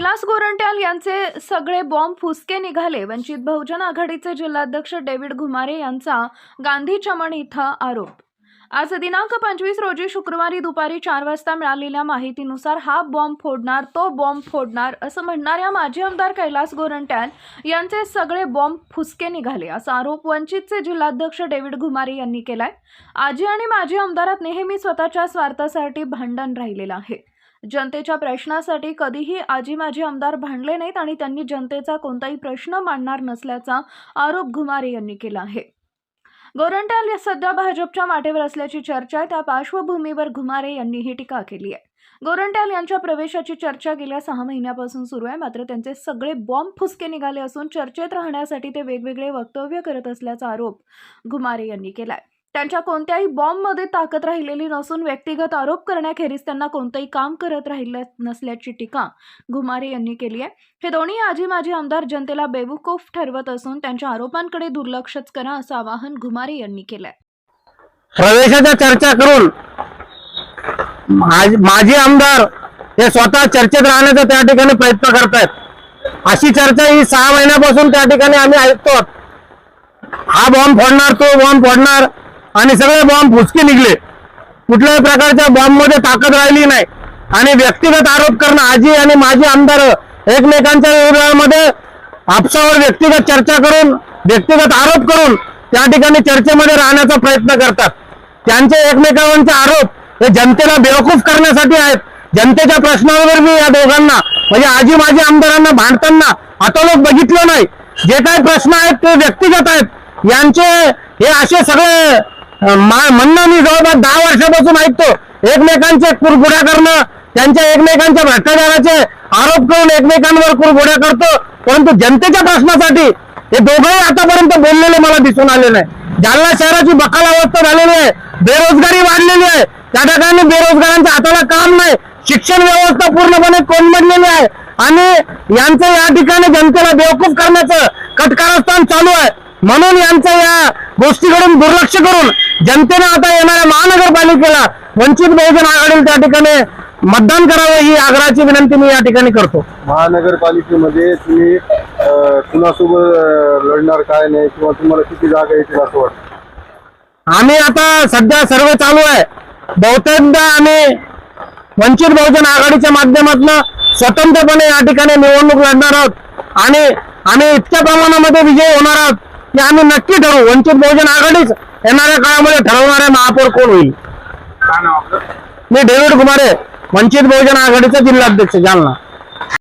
कैलास गोरंट्याल यांचे सगळे बॉम्ब फुसके निघाले. वंचित बहुजन आघाडीचे जिल्हाध्यक्ष डेव्हिड घुमारे यांचा गांधी चमन इथं आरोप. आज दिनांक पंचवीस रोजी शुक्रवारी दुपारी चार वाजता मिळालेल्या माहितीनुसार हा बॉम्ब फोडणार तो बॉम्ब फोडणार असं म्हणणाऱ्या माजी आमदार कैलास गोरंट्याल यांचे सगळे बॉम्ब फुसके निघाले असा आरोप वंचितचे जिल्हाध्यक्ष डेव्हिड घुमारे यांनी केलाय. आजी आणि माजी आमदारात नेहमी स्वतःच्या स्वार्थासाठी भांडण राहिलेलं आहे. जनतेच्या प्रश्नासाठी कधीही आजी माजी आमदार भांडले नाहीत आणि त्यांनी जनतेचा कोणताही प्रश्न मांडणार नसल्याचा आरोप घुमारे यांनी केला आहे. गोरंट्याल या सध्या भाजपच्या माटेवर असल्याची चर्चा आहे. त्या पार्श्वभूमीवर घुमारे यांनी ही टीका केली आहे. गोरंट्याल यांच्या प्रवेशाची चर्चा गेल्या सहा महिन्यापासून सुरू आहे. मात्र त्यांचे सगळे बॉम्ब फुसके निघाले असून चर्चेत राहण्यासाठी ते वेगवेगळे वक्तव्य करत असल्याचा आरोप घुमारे यांनी केलाय. त्यांच्या कोणत्याही बॉम्बमध्ये ताकद राहिलेली नसून व्यक्तिगत आरोप करण्याखेरीज त्यांना कोणतंही काम करत राहिलं नसल्याची टीका घुमारे यांनी केली आहे. हे दोन्ही आजी माजी आमदार जनतेला बेवकूफ ठरवत असून त्यांच्या आरोपांकडे दुर्लक्षच करा असं आवाहन घुमारे यांनी केलंय. प्रवेशाच्या चर्चा करून माजी आमदार हे स्वतः चर्चेत राहण्याचा त्या ठिकाणी प्रयत्न करतायत. अशी चर्चा ही सहा महिन्यापासून त्या ठिकाणी आम्ही ऐकतो हा बॉम्ब फोडणार तो बॉम्ब फोडणार. आणि सगळे बॉम्ब फुसके निघले. कुठल्याही प्रकारच्या बॉम्बमध्ये ताकद राहिली नाही. आणि व्यक्तिगत आरोप करणं आजी आणि माजी आमदार एकमेकांच्या विरोधामध्ये आपसावर व्यक्तिगत चर्चा करून व्यक्तिगत आरोप करून त्या ठिकाणी चर्चेमध्ये राहण्याचा प्रयत्न करतात. त्यांचे एकमेकांचे आरोप हे जनतेला बेवकूफ करण्यासाठी आहेत. जनतेच्या प्रश्नावर मी या दोघांना म्हणजे आजी माजी आमदारांना भांडताना आता लोक बघितलं नाही. जे काही प्रश्न आहेत ते व्यक्तिगत आहेत. यांचे हे असे सगळे म्हणणं मी जवळपास दहा वर्षापासून ऐकतो. एकमेकांचे कुरबुड्या करणं त्यांच्या एकमेकांच्या भ्रष्टाचाराचे आरोप करून एकमेकांवर कुरबुड्या करतो. परंतु जनतेच्या प्रश्नासाठी हे दोघंही आतापर्यंत बोललेले मला दिसून आले नाही. जालना शहराची बकाल अवस्था झालेली आहे. बेरोजगारी वाढलेली आहे. त्या ठिकाणी बेरोजगारांच्या हाताला काम नाही. शिक्षण व्यवस्था पूर्णपणे कोलमडलेली आहे. आणि यांचं या ठिकाणी जनतेला बेवकूफ करण्याचं कटकारस्थान चालू आहे. म्हणून यांचं या गोष्टीकडून दुर्लक्ष करून जनतेने आता येणाऱ्या महानगरपालिकेला वंचित बहुजन आघाडीला त्या ठिकाणी मतदान करावं ही आग्रहाची विनंती मी या ठिकाणी करतो. महानगरपालिकेमध्ये तुम्ही अं, कुणासोबत लढणार काय नाही किंवा तुम्हाला किती जागा येतील असं वाटतं? आम्ही आता सध्या सर्व चालू आहे. बहुतेकदा आम्ही वंचित बहुजन आघाडीच्या माध्यमातून स्वतंत्रपणे या ठिकाणी निवडणूक लढणार आहोत आणि आम्ही इतक्या प्रमाणामध्ये विजयी होणार आहोत. की आम्ही नक्की ठरवू. वंचित बहुजन आघाडीच येणाऱ्या काळामध्ये ठरवणारे महापौर कोण होईल? मी डेव्हिड कुमारे वंचित बहुजन आघाडीचा जिल्हाध्यक्ष जालना.